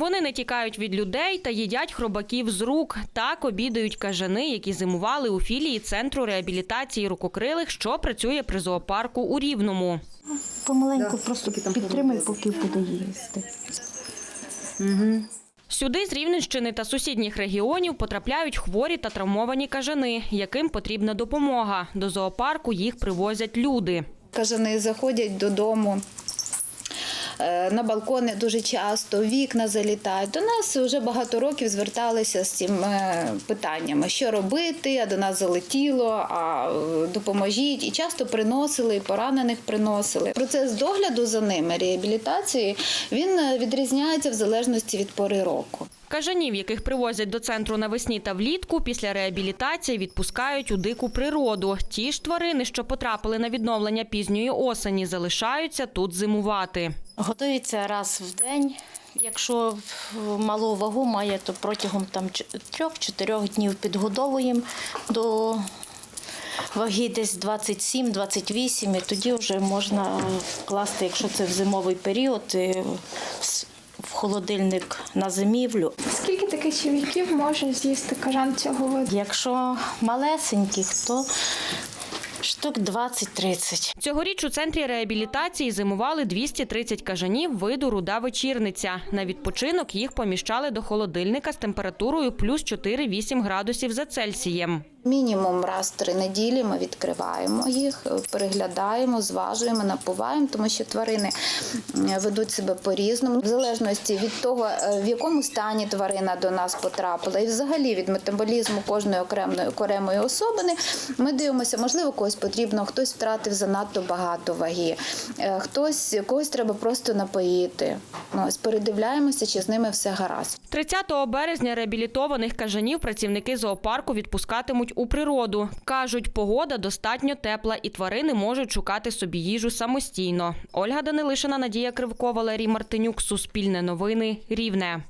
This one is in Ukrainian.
Вони не тікають від людей та їдять хробаків з рук. Так обідають кажани, які зимували у філії центру реабілітації рукокрилих, що працює при зоопарку у Рівному. Помаленьку просто підтримай, поки буде їсти. Сюди з Рівненщини та сусідніх регіонів потрапляють хворі та травмовані кажани, яким потрібна допомога. До зоопарку їх привозять люди. Кажани заходять додому. Е, На балкони дуже часто, вікна залітають. До нас вже багато років зверталися з цим е, питаннями, що робити, а до нас залетіло, а допоможіть. І часто приносили, і поранених приносили. Процес догляду за ними, реабілітації, він е, відрізняється в залежності від пори року. Кажанів, яких привозять до центру навесні та влітку, після реабілітації відпускають у дику природу. Ті ж тварини, що потрапили на відновлення пізньої осені, залишаються тут зимувати. Годується раз в день. Якщо малу вагу має, то протягом там трьох-чотирьох днів підгодовуємо до ваги десь 27-28, і тоді вже можна вкласти, якщо це в зимовий період, в в холодильник на зимівлю. Скільки таких чоловіків може з'їсти кажан цього виду? Якщо малесеньких, то штук 20-30. Цьогоріч у центрі реабілітації зимували 230 кажанів виду руда вечірниця. На відпочинок їх поміщали до холодильника з температурою плюс 4-8 градусів за Цельсієм. Мінімум раз в три неділі ми відкриваємо їх, переглядаємо, зважуємо, напуваємо, тому що тварини ведуть себе по-різному, в залежності від того, е, в якому стані тварина до нас потрапила, і взагалі від метаболізму кожної окремої окремої особини. Ми дивимося, можливо, когось потрібно, хтось втратив занадто багато ваги, е, хтось когось треба просто напоїти. Ну, ось передивляємося, чи з ними все гаразд. 30 березня реабілітованих кажанів працівники зоопарку відпускатимуть у природу. Кажуть, погода достатньо тепла і тварини можуть шукати собі їжу самостійно. Ольга Данилишина, Надія Кривко, Валерій Мартинюк, Суспільне новини, Рівне.